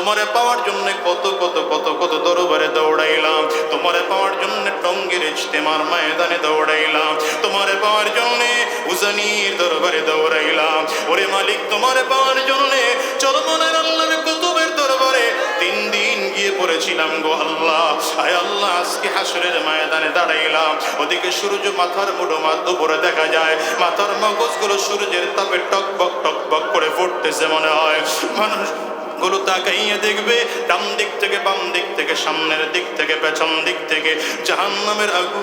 তোমারে পাওয়ার জন্য কত কত কত কত দরবারে দৌড়াইলাম। তোমারে পাওয়ার জন্য টঙ্গের ইজতেমার ময়দানে দৌড়াইলাম। তোমারে পাওয়ার জন্য উজানির দরবারে দৌড়াইলাম। ওরে মালিক, তোমারে পাওয়ার জন্য চরমনের আল্লাহর কুতুবের দরবারে। তিন দিন গিয়ে পড়েছিলাম গো আল্লাহ। আয় আল্লাহ, আজকে হাসরের ময়দানে দাঁড়াইলাম। ওদিকে সূর্য মাথার মুঠো উপরে দেখা যায়। মাথার মগজগুলো সূর্যের তাপে টক বক টক বক করে ফুটতেছে মনে হয়। মানুষ গুলো তাকাইয়ে দেখবে, ডান দিক থেকে বাম দিক থেকে, সামনের দিক থেকে, পেছন দিক থেকে, জাহান্নামের আগু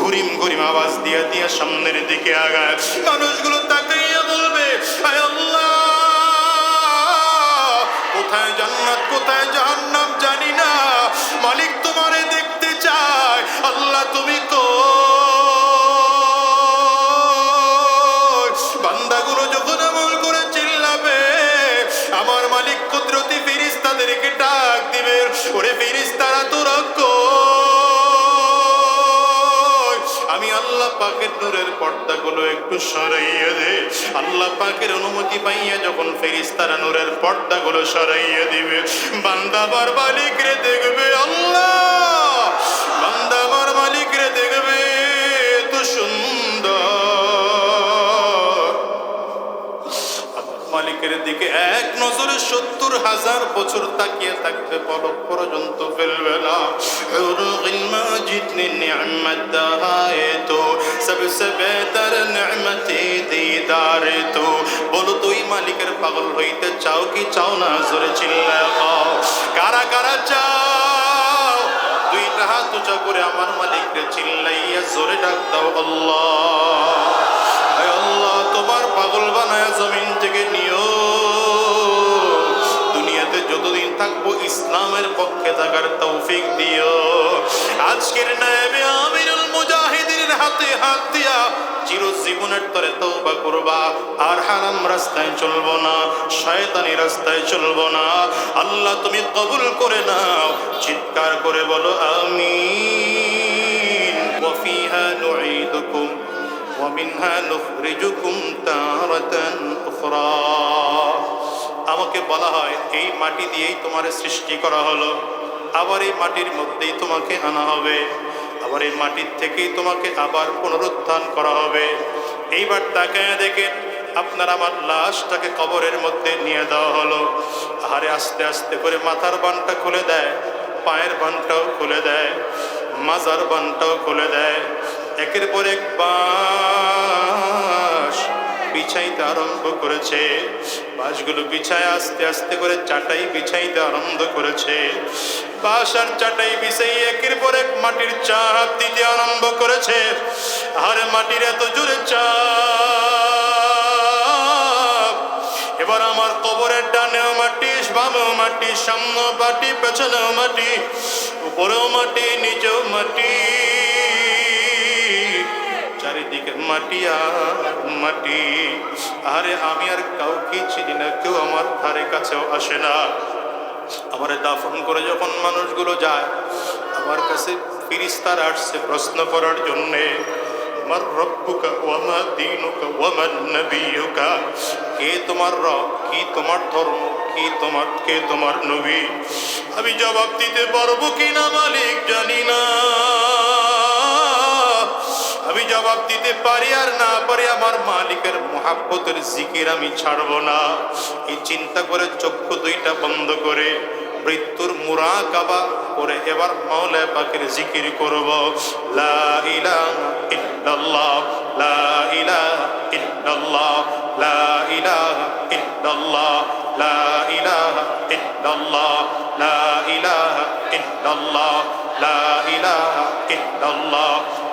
ঘুরিম ঘুরিম আওয়াজ দিয়ে দিয়ে সামনের দিকে আগায়। মানুষগুলো তাকাইয়া বলবে, আয় আল্লাহ, কোথায় জান্নাত, কোথায় জাহান্নাম? পাকের নূরের পর্দাগুলো একটু সরাইয়া দে। আল্লাহ পাকের অনুমতি পাইয়া যখন ফেরিস্তারা নূরের পর্দাগুলো সরাইয়া দিবে বান্দাবার বালিক রে দেখবে, আল্লাহ! মালিকের দিকে এক নজরে সত্তর হাজার বছর তাকিয়ে থাকবে, পলক পর্যন্ত ফেলবে না। জিতনি নিয়ামত দাহায়ে তো বেতার বেহতর নিয়ামতে দিদারে তো। বলো তুই মালিকের পাগল হইতে চাও কি চাও না, জোরে চিল্লা কারা কারা চাও? দুইটা হাত উঁচা করে আমার মালিককে চিল্লাইয়া জোরে ডাক দাও, আল্লাহ। পাগল বানায় জমিন থেকে নিও। দুনিয়াতে যতদিন থাকব, ইসলামের পক্ষে থাকার তৌফিক দিও। আজকের নায়েবে আমিরুল মুজাহিদিনের হাতে হাত দিয়া চিরজীবনের তরে তৌবা করবা। আর হারাম রাস্তায় চলবো না, শয়তানি রাস্তায় চলবো না। আল্লাহ তুমি কবুল করে নাও, চিৎকার করে বলো, আমিন। ওয়াফিহা নুঈদুকুম। ومنها نخرجكم تارة أخرى আমাকে বলা হয় এই মাটি দিয়েই তোমার সৃষ্টি করা হলো আবার এই মাটির মধ্যেই তোমাকে আনা হবে আবার এই মাটির থেকেই তোমাকে আবার পুনরুত্থান করা হবে এইবার তাকায় দেখে আপনার আমার লাশটাকে কবরের মধ্যে নিয়ে দেওয়া হলো আহারে আস্তে আস্তে করে মাথার বানটা খুলে দেয় পায়ের বানটাও খুলে দেয় মাজার বানটাও খুলে দেয় একের পর এক বাঁশ বিছাইতে আরম্ভ করেছে। বাঁশগুলো বিছায় আস্তে আস্তে করে চাটাই বিছাইতে আরম্ভ করেছে। বাঁশ আর চাটাই বিছাই একের পর এক মাটির চাপ দিতে আরম্ভ করেছে। আর মাটির এত জোরে চাপ। এবার আমার কবরের ডানেও মাটি বামেও মাটি, সামনে মাটি পেছনেও মাটি, উপরেও মাটি, নিচেও মাটি। চারিদিকে মাটি আর মাটি। আরে আমি আর কাউকে চিনি না, কেউ আমার ধারে কাছেও আসে না। আমার দাফন করে যখন মানুষগুলো যায়, আমার কাছে ফিরিস্তার আসছে প্রশ্ন করার জন্যে। আমার রব্বুকা ওয়ামা দিনুকা ওয়ামান নবিয়ুকা? কে তোমার রব? কি তোমার ধর্ম? কি তোমার, কে তোমার নবী? আমি জবাব দিতে পারব কিনা মালিক জানি না। আমি জবাব দিতে পারি আর না পারি, আমার মালিকের মহাব্বতের জিকির আমি ছাড়বো না। এই চিন্তা করে চক্ষু দুইটা বন্ধ করে, মৃত্যুর মুরা কাবা করে এবার মাওলা পাকের জিকির করব। লা ইলাহা ইল্লাল্লাহ, লা ইলাহা ইল্লাল্লাহ, লা ইলাহা ইল্লাল্লাহ, লা ইলাহা ইল্লাল্লাহ, লা ইলাহা ইল্লাল্লাহ, লা ইলাহা ইল্লাল্লাহ।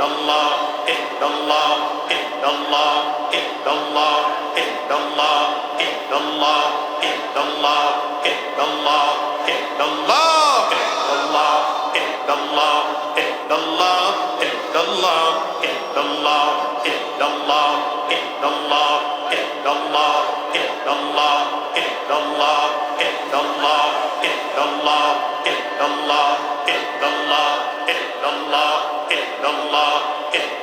إلا الله إلا الله إلا الله إلا الله إلا الله إلا الله إلا الله إلا الله إلا الله إلا الله إلا الله إلا الله إلا الله إلا الله إلا الله إلا الله إلا الله إلا الله إلا الله إلا الله إلا الله إلا الله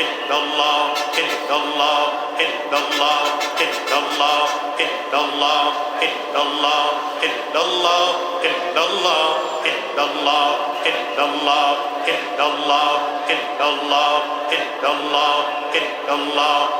illallah illallah illallah illallah illallah illallah illallah illallah illallah illallah illallah illallah illallah illallah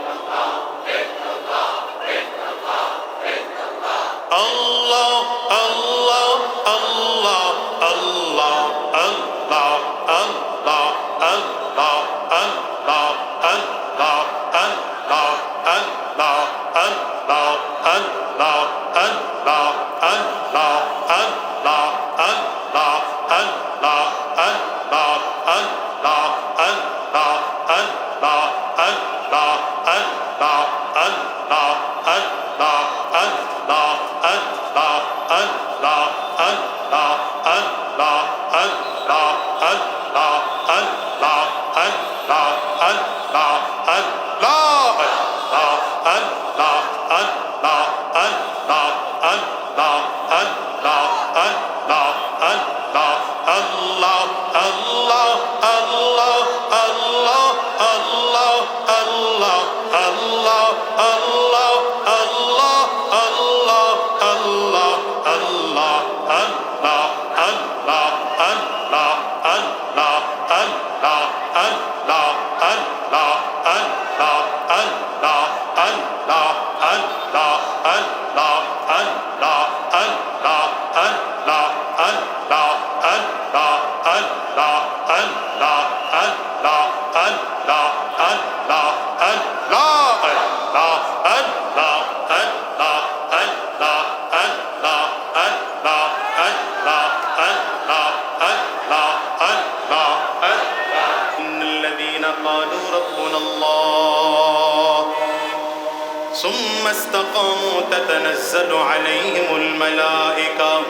تنزل عليهم الملائكة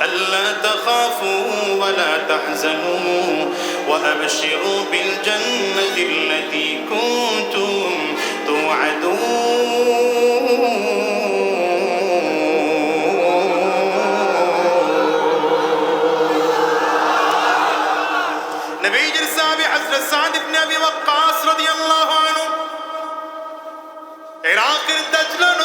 ألا تخافوا ولا تحزنوا وأبشروا بالجنة التي كنتم توعدون. നബീജുൽ سعد بن أبي وقاص رضي الله عنه. ഇറാഖിൽ ദജ്ലനു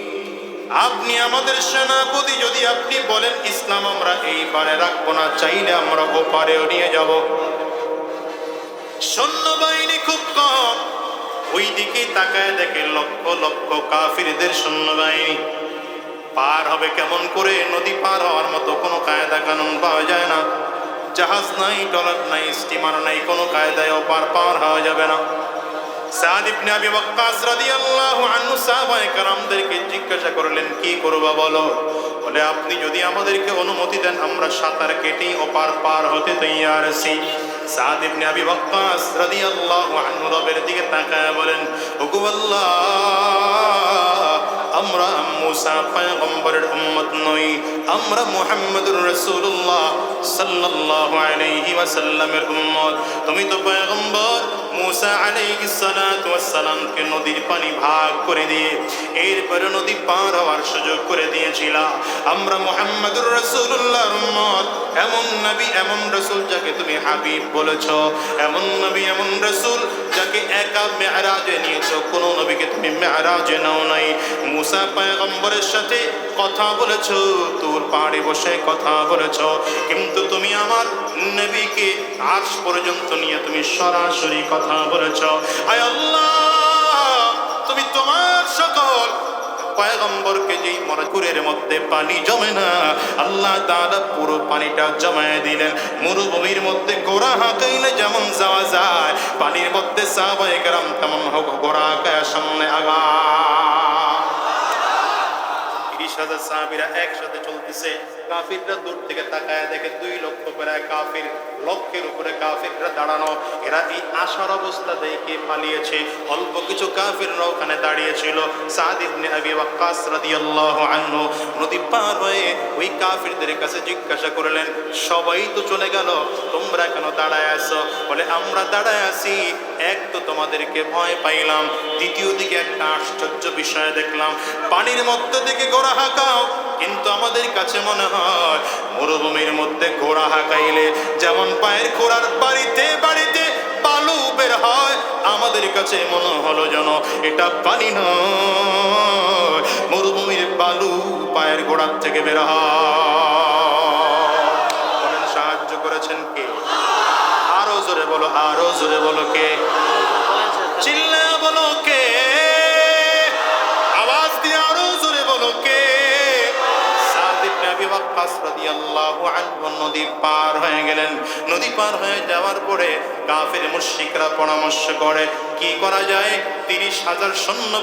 আপনি আমাদের সেনাপতি, যদি আপনি বলেন, ইসলাম আমরা এই পারে রাখব না, চাইলে আমরা ও পারেও নিয়ে যাব। সৈন্যবাহিনী খুব কম। ওই দিকে তাকায় দেখে লক্ষ লক্ষ কাফিরদের সৈন্যবাহিনী। পার হবে কেমন করে? নদী পার হওয়ার মতো কোনো কায়দা কানুন পাওয়া যায় না। জাহাজ নাই টলার নাই, স্টিমার নাই, কোনো কায়দায় পার পার হওয়া যাবে না। সাদ ইবনে আবি ওয়াক্কাস রাদিয়াল্লাহু আনহু সাহাবায়ে কেরামদেরকে জিজ্ঞাসা করলেন, কি করবা বলো? বলে, আপনি যদি আমাদেরকে অনুমতি দেন, আমরা সাঁতার কেটে ওপার পার হতে তৈয়ার আছি। সাদ ইবনে আবি ওয়াক্কাস রাদিয়াল্লাহু আনহু রবের দিকে তাকায় বলেন, ওগো আমরা মুসা পয়গম্বরের উম্মত নই, আমরা মুহাম্মদুর রাসূলুল্লাহ সাল্লাল্লাহু আলাইহি ওয়াসাল্লামের উম্মত। তুমি তো পয়গম্বর মুসা ওয়াসসালামকে নদীর পানি ভাগ করে দিয়ে এরপরে নদী পার হওয়ার সুযোগ করে দিয়েছিলা। আমরা মুহাম্মদুর রাসূলুল্লাহর উম্মত। এমন নবী, এমন রাসূল যাকে তুমি হাবিব বলেছ। এমন নবী, এমন রাসূল যাকে একা মেরাজে নিয়েছো। কোন নবীকে তুমি মেরাজে নাও নাই। মুসা পয়গম্বরের সাথে কথা বলেছ, তোর পাহাড়ে বসে কথা বলেছ। কিন্তু তুমি আমার নবীকে আজ পর্যন্ত নিয়ে তুমি সরাসরি কথা বলেছ। আয় আল্লাহ, তুমি তোমার সকল পয়গম্বরকে যেই মরকুরের মধ্যে পানি জমে না, আল্লাহ তাআলা পুরো পানিটা জমায়ে দিলেন। মরুভূমির মধ্যে গোড়া হাঁকাইলে যেমন যাওয়া যায়, পানির মধ্যে সাহাবায়ে কেরাম তেমন হোক গোড়া হাঁকায় সামনে আগা হাজার সাহাবিরা একসাথে চলতেছে। কাফিররা দূর থেকে তাকায় দেখে দুই লক্ষ করে কাফির, লক্ষের উপরে কাফিররা দাঁড়ানো। এরা এই আশার অবস্থা দেখে পালিয়েছে। অল্প কিছু কাফিররা ওখানে দাঁড়িয়েছিল। সাদ ইবনে আবি ওয়াক্কাস রাদিয়াল্লাহু আনহু নদী পার হয়ে ওই কাফিরদের কাছে জিজ্ঞাসা করলেন, সবাই তো চলে গেল, তোমরা কেন দাঁড়ায় আছো? বলে, আমরা দাঁড়ায় আছি এক তো তোমাদেরকে ভয় পাইলাম, দ্বিতীয় দিকে একটা আশ্চর্য বিষয় দেখলাম, পানির মধ্যে থেকে গোড়া হাঁকাও, কিন্তু আমাদের কাছে মনে হয় মরুভূমির মধ্যে ঘোড়া হাঁকাইলে যেমন পায়ের ঘোড়ার বাড়িতে বাড়িতে বালু বের হয়, আমাদের কাছে মনে হলো যেন এটা পানি নয়। মরুভূমির বালু পায়ের গোড়ার থেকে বের হয়। সাহায্য করেছেন কে? আরও জোরে বলো, আরও জোরে বলো কে? ওয়াক্কাস রাদিয়াল্লাহু আনহু নদী পার হয়ে গেলেন। নদী পার হয়ে যাওয়ার পরে কাফের মুশরিকরা পরামর্শ করে, কি করা যায়? তিরিশ হাজার সৈন্য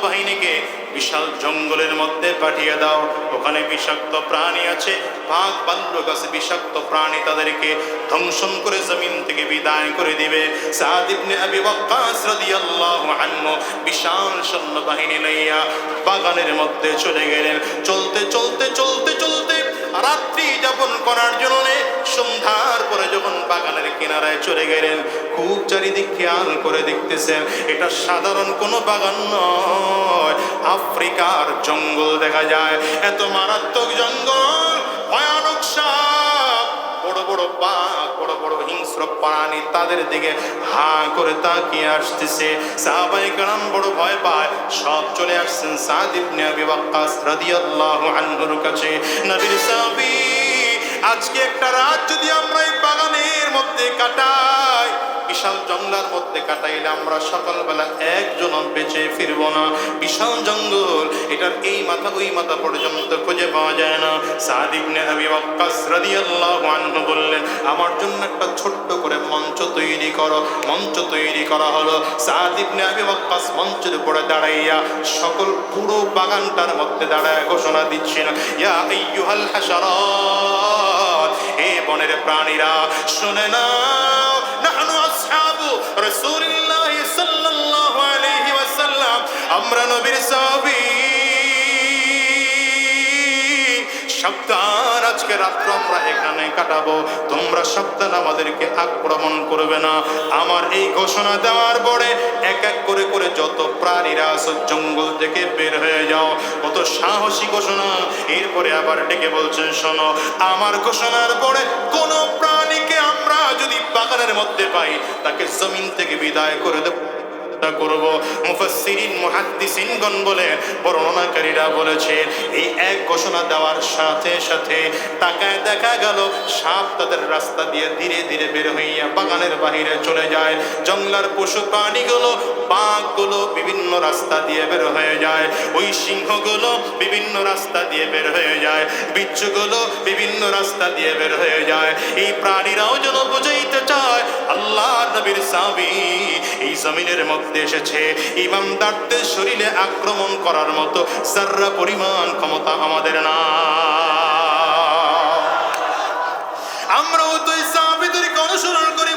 বিশাল জঙ্গলের মধ্যে পাঠিয়ে দাও। ওখানে বিষাক্ত প্রাণী আছে। ভাগ বাল্যক আছে বিষাক্ত প্রাণী তাদেরকে ধ্বংসন করে জমিন থেকে বিদায় করে দিবে। সাদ ইবনে আবি ওয়াক্কাস রাদিয়াল্লাহু আনহু বিশাল সৈন্য লইয়া বাগানের মধ্যে চলে গেলেন। চলতে চলতে চলতে চলতে রাত্রি যাপন করার জন্য সন্ধ্যার পরে যখন বাগানের কিনারায় চলে গেলেন, খুব চারিদিক খেয়াল করে দেখতেছেন, এটা সাধারণ কোনো বাগান নয়। আফ্রিকার জঙ্গল দেখা যায়, এত মারাত্মক জঙ্গল সাপ বড় বাঘ বড় বড় হিংস্র প্রাণী তাদের দিকে হা করে তাকিয়ে আসতেছে। সাহাবাই কালাম বড় ভয় পায়। সব চলে আসছেন সাদ ইবনে আবি ওয়াক্কাস রাদিয়াল্লাহু আনহুর কাছে। নবীর সাহাবী, আজকে একটা রাত যদি আমরা এই বাগানের মধ্যে কাটাই বিশাল জঙ্গলের মধ্যে কাটাইলে আমরা সকালবেলা একজন বেঁচে ফিরবো না। বিশাল জঙ্গল, এটার এই মাথা ওই মাথা পর্যন্ত খুঁজে পাওয়া যায় না। সাদ ইবনে আবি ওয়াক্কাস রাদিয়াল্লাহু আনহু বললেন, আমার জন্য একটা ছোট্ট করে মঞ্চ তৈরি করো। মঞ্চ তৈরি করা হলো। সাদ ইবনে আবি ওয়াক্কাস মঞ্চের উপরে দাঁড়াইয়া সকল পুরো বাগানটার মধ্যে দাঁড়ায় ঘোষণা দিচ্ছেন, ইয়া আইয়ুহাল হাশারাত! এ বনের প্রাণীরা শুনে না আমরা নবীর সাহাবী। সাবধান, আজকে রাত্র আমরা এখানে কাটাবো। তোমরা সাবধান, আমাদেরকে আক্রমণ করবে না। আমার এই ঘোষণা দেওয়ার পরে এক এক করে করে যত প্রাণীরা আছো, জঙ্গল থেকে বের হয়ে যাও। কত সাহসী ঘোষণা। এরপরে আবার ডেকে বলছেন শোনো, আমার ঘোষণার পরে কোন প্রাণীকে আমরা যদি বাগানের মধ্যে পাই, তাকে জমিন থেকে বিদায় করে দেবো। চেষ্টা করব। মুফাসসিরিন, মুহাদ্দিসিনগণ বলে বর্ণনাকারীরা বলেছে, এই এক ঘোষণা দেওয়ার সাথে সাথে তাকায় দেখা গেল, সাপ তাদের রাস্তা দিয়ে ধীরে ধীরে বের হইয়া বাগানের বাহিরে চলে যায়। জঙ্গলার পশু প্রাণীগুলো, বাঘগুলো বিভিন্ন রাস্তা দিয়ে বের হয়ে যায়। ওই সিংহগুলো বিভিন্ন রাস্তা দিয়ে বের হয়ে যায়। বিচ্ছুগুলো বিভিন্ন রাস্তা দিয়ে বের হয়ে যায়। এই প্রাণীরাও যেন বুঝাইতে চায় আল্লাহ নবীর সাবি এই জমিনের মধ্যে এসেছে। ইমামদারদের শরীরে আক্রমণ করার মতো সার্রা পরিমাণ ক্ষমতা আমাদের না। আমরাও তো এই সাহাবিদেরকে অনুসরণ করি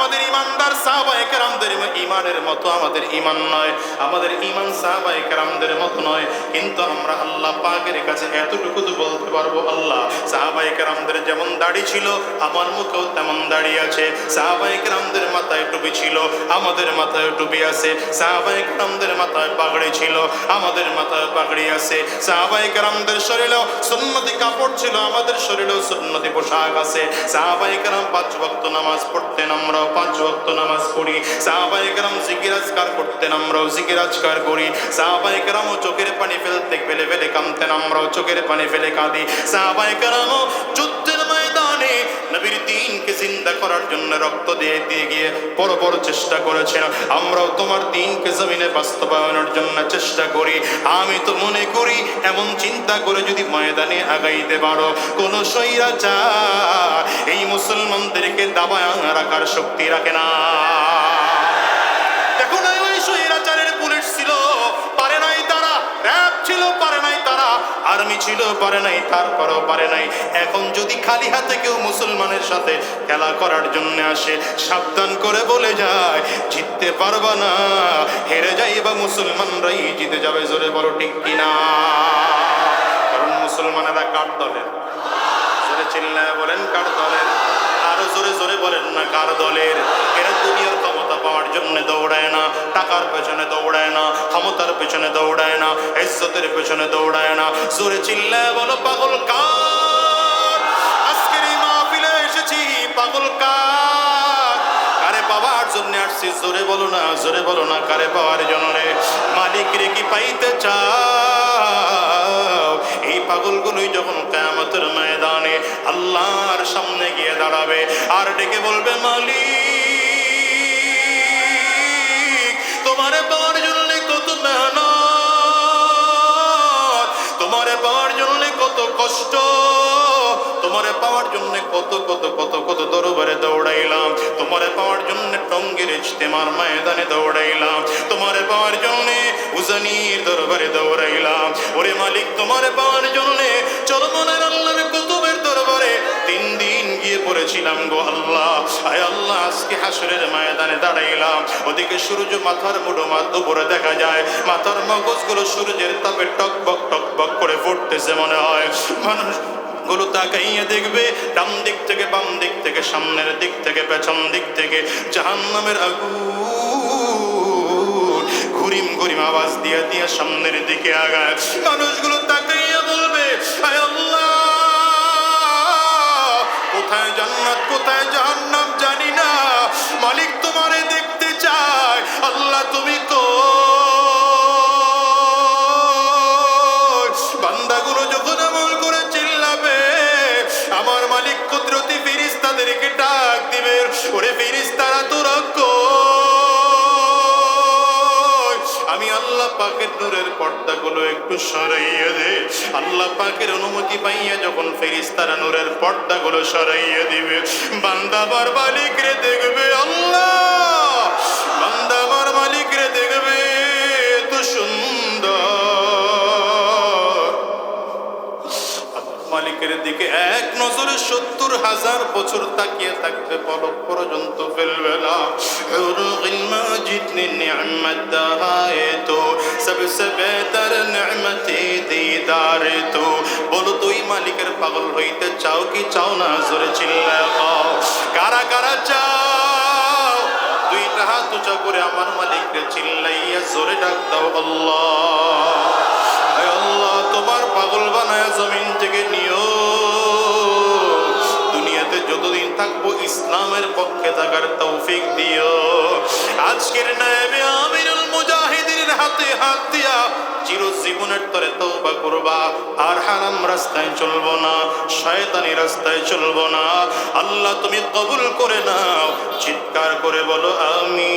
আমাদের ইমানদার সাহাবায়ে কেরামদের ইমানের মতো আমাদের ইমান নয়। আমাদের ইমান সাহাবায়ে কেরামদের মতো নয়। কিন্তু আমরা আল্লাহ পাকের কাছে এতটুকু তো বলতে পারব, আল্লাহ সাহাবায়ে কেরামদের যেমন দাড়ি ছিল, আমার মুখেও তেমন দাড়ি আছে। সাহাবায়ে কেরামদের মাথায় টুপি ছিল, আমাদের মাথায় টুপি আছে। সাহাবায়ে কেরামদের মাথায় পাগড়ি ছিল, আমাদের মাথায় পাগড়ি আছে। সাহাবায়ে কেরামদের শরীরেও সুন্নতি কাপড় ছিল, আমাদের শরীরেও সুন্নতি পোশাক আছে। সাহাবায়ে কেরাম পাঁচ ভক্ত নামাজ পড়তেন আমরাও। পাঁচ ওয়াক্ত নামাজ পড়ি। সাহাবায়ে কেরাম জিকিরাজকার করতেন, আমরাও জিকিরাজকার করি। সাহাবাই কেরামও চোখের পানি ফেলতে ফেলে ফেলে কামতেন আমরাও চোখের পানি ফেলে কাঁদি। সাহাবাই কেরামও যুদ্ধের নবীর দিনকে জিন্দা করার জন্য রক্ত দিয়ে দিয়ে গিয়ে বড় বড় চেষ্টা করেছেন। আমরাও তোমার দিনকে জমিনে বাস্তবায়নের জন্য চেষ্টা করি। আমি তো মনে করি, এমন চিন্তা করে যদি ময়দানে আগাইতে পারো। কোন সৈরাচার এই মুসলমানদেরকে দাবায় রাখার শক্তি রাখে না। আর্মি ছিল, পারে নাই, তারপরেও পারে নাই। এখন যদি খালি হাতে কেউ মুসলমানের সাথে খেলা করার জন্য আসে, সাবধান করে বলে যায়, জিততে পারবা না, হেরে যাই বা মুসলমানরাই, জিতে যাবে জোরে বলো, ঠিক কিনা কারণ মুসলমানেরা কার দলের? জোরে চিল্লায় বলেন, কার দলের? আরও জোরে জোরে বলেন না, কার দলের? এরা দুনিয়ার ক্ষমতা পাওয়ার জন্য দৌড়ায় না, টাকার পেছনে দৌড়ায় না, ক্ষমতার পেছনে দৌড়ায় না, ইজ্জতের পেছনে দৌড়ায় না। জোরে চিল্লায় বলো, পাগল কার? আজকের এই মাহফিলে এসেছি, পাগল কার? পাওয়ার জন্য আসছি। জোরে বলো না, জোরে বলো না, কারে পাওয়ার জন্য রে? মালিক রে কি পাইতে চাও? এই পাগলগুলোই যখন কেয়ামতের ময়দানে আল্লাহর সামনে গিয়ে দাঁড়াবে আর ডেকে বলবে, মালিক, তোমারে পাওয়ার জন্য কত মেহনত, তোমারে পাওয়ার কষ্ট। তোমারে পাওয়ার জন্য কত কত কত কত দরবারে দৌড়াইলাম। তোমারে পাওয়ার জন্য টঙ্গির ইজতেমার ময়দানে দৌড়াইলাম। তোমারে পাওয়ার জন্য উজানির দরবারে দৌড়াইলাম। ওরে মালিক, তোমারে পাওয়ার জন্য চরমনের আল্লাহর গিয়ে গো আল্লাহ। আয় আল্লাহ, আজকে হাসরের ময়দানে দাঁড়াইলাম। ওদিকে সূর্য মাথার মুঠো উপরে দেখা যায়। মাথার মগজগুলো সূর্যের তাপে টক বক করে ফুটতেছে মনে হয়। মানুষগুলো তাকাইয়ে দেখবে, ডান দিক থেকে বাম দিক থেকে, সামনের দিক থেকে, পেছন দিক থেকে। জাহান্নামের আগুন, ঘুরিম ঘুরিম আওয়াজ দিয়ে দিয়ে সামনের দিকে আগায়। মানুষগুলো তাকাইয়া কোথায় জান্নাত কোথায় জাহান্নাম জানি না। মালিক তোমারে দেখতে চায়। আল্লাহ তুমি তো পাকের দূরের পর্দাগুলো একটু সরাইয়া দে। আল্লাহ পাকের অনুমতি পাইয়া যখন ফেরিস্তারা নূরের পর্দাগুলো সরাইয়া দিবে বান্দাবার বালিকরে দেখবে আল্লাহ। বান্দাবার দেখবে, এত সুন্দর। মালিকের দিকে এক নজরে সত্তর হাজার বছর তাকিয়ে থাকবে, পলক পর্যন্ত ফেলবে না। জিতনি সবসে বেতার নিয়মতি দিদার তু। বলো তুই মালিকের পাগল হইতে চাও কি চাও না? জোরে চিল্লা কারা কারা চাও? দুইটা হাত উঁচা করে আমার মালিককে চিল্লাইয়া জোরে ডাক দাও আল্লাহ। আল্লাহ, তোমার পাগল বানায় জমিন থেকে নিও। দুনিয়াতে যতদিন থাকব ইসলামের পক্ষে থাকার তৌফিক দিও। আজকের নামে আমিনুল হাতে হাত দিয়া চিরজীবনের তরে তৌবা করবা। আর হারাম রাস্তায় চলবো না, শয়তানি রাস্তায় চলবো না। আল্লাহ তুমি কবুল করে নাও, চিৎকার করে বলো আমি